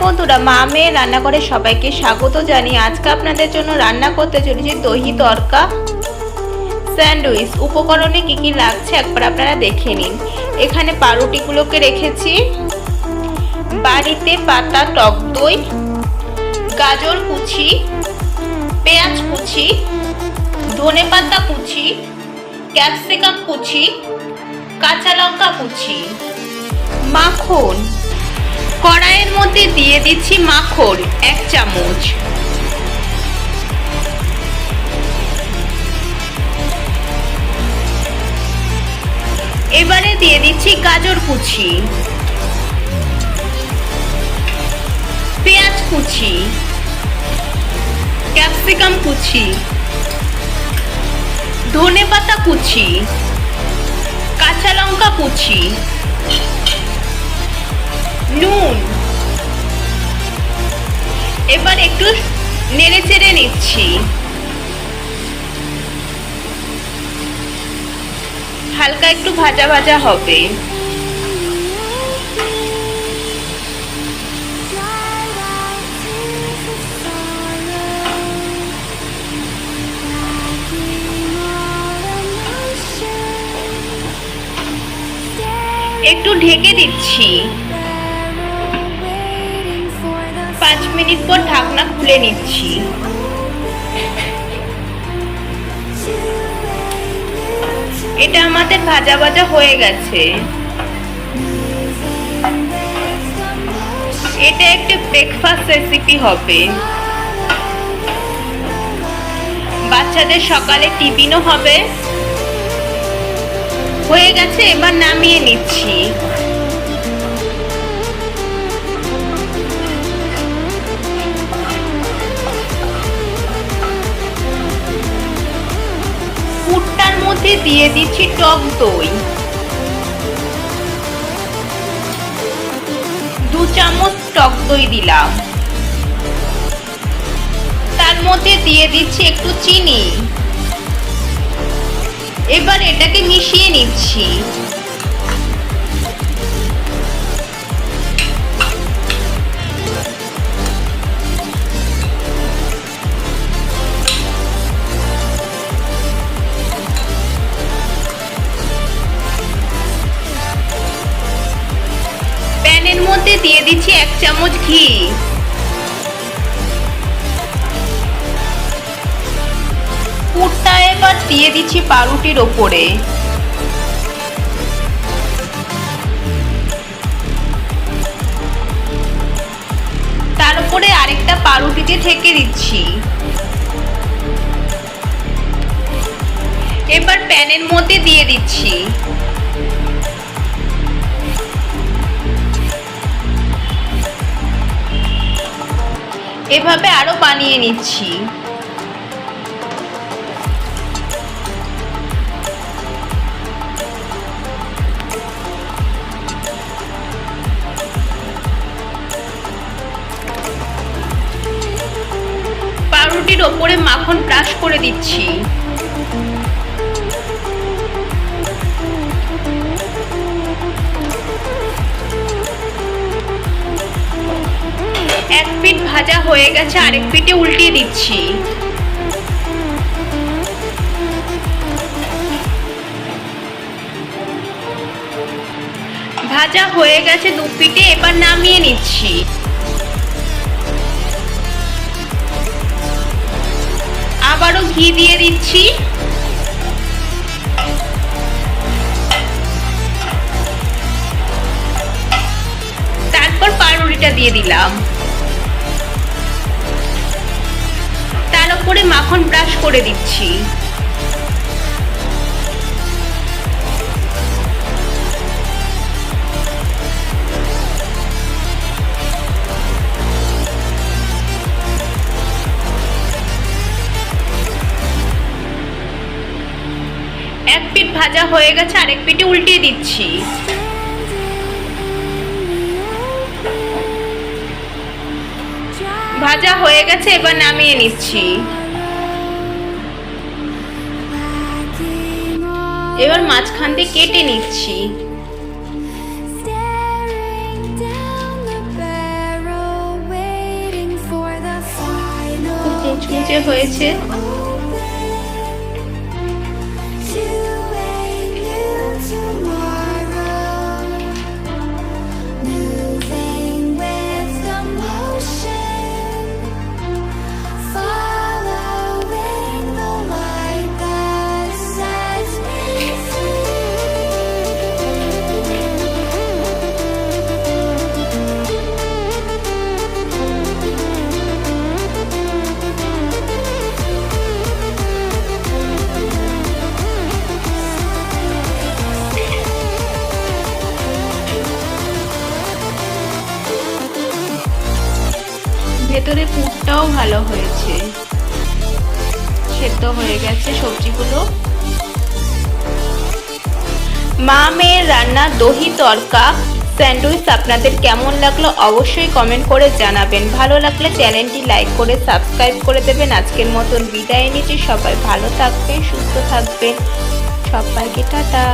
বন্ধুরা, মা মেয়ে রান্নাঘরে সবাইকে স্বাগত জানিয়ে আজকে আপনাদের জন্য রান্না করতে চলেছি দহি তরকা স্যান্ডউইচ। উপকরণে কি কি লাগছে একবার আপনারা দেখে নিন। এখানে পাউরুটিগুলোকে রেখেছি। বাড়িতে পাতা, টক দই, গাজর কুচি, পেঁয়াজ কুচি, ধনে পাতা কুচি, ক্যাপসিকাম কুচি, কাঁচা লঙ্কা কুচি, মাখন। কড়াইয়ের মধ্যে দিয়ে দিচ্ছি মাখন, এক চামচ। এবারে দিয়ে দিচ্ছি গাজর কুচি। পেঁয়াজ কুচি। ক্যাপসিকাম কুচি। ধনে পাতা কুচি। কাঁচা লঙ্কা কুচি। নুন। এবার একটু নেড়ে চেড়ে নিচ্ছি। হালকা একটু ভাজা ভাজা হবে। একটু ঢেকে দিচ্ছি। পাঁচ মিনিট পর ঢাকনা খুলে নিচ্ছি। এটা আমাদের ভাজা ভাজা হয়ে গেছে। এটা একটা ব্রেকফাস্ট রেসিপি হবে। বাচ্চাদের সকালে টিফিনও হবে। হয়ে গেছে, এবার নামিয়ে নিচ্ছি। দিয়ে দিচ্ছি টক দই। দু চামচ টক দই দিলাম। তার মধ্যে দিয়ে দিচ্ছি একটু চিনি। এবার এটাকে মিশিয়ে নিচ্ছি। মধ্যে দিয়ে দিচ্ছি এক চামচ ঘি। পুরটা এবার দিয়ে দিচ্ছি পাউরুটির ওপরে। তার উপরে আরেকটা পাউরুটিতে ঠেকে দিচ্ছি। এবার প্যানের মধ্যে দিয়ে দিচ্ছি। এভাবে আরও বানিয়ে নিচ্ছি। পাউরুটির ওপরে মাখন ব্রাশ করে দিচ্ছি। ভাজা হয়ে গেছে, আরেক পিঠে উল্টিয়ে দিচ্ছি। ভাজা হয়ে গেছে দু পিঠে, এবার নামিয়ে নিচ্ছি। আবারও ঘি দিয়ে দিচ্ছি। তারপর পাউরুটিটা দিয়ে দিলাম। তার উপরে মাখন ব্রাশ করে দিচ্ছি। এক পিঠ ভাজা হয়ে গেছে, আরেক পিঠে উল্টিয়ে দিচ্ছি। ভাজা হয়ে গেছে এবার নামিয়ে নিচ্ছি। এবার মাঝখান দিয়ে কেটে নিচ্ছি। হয়েছে। ভেতরে পুরটাও ভালো হয়েছে। সেদ্ধ হয়ে গেছে সবজিগুলো। মা মেয়ের রান্না, দহি, তরকা, স্যান্ডউইচ আপনাদের কেমন লাগল অবশ্যই কমেন্ট করে জানাবেন। ভালো লাগলে চ্যানেলটি লাইক করে, সাবস্ক্রাইব করে দেবেন। আজকের মতন বিদায় নিচ্ছি। সবাই ভালো থাকবেন, সুস্থ থাকবেন। সবাইকে টাটা।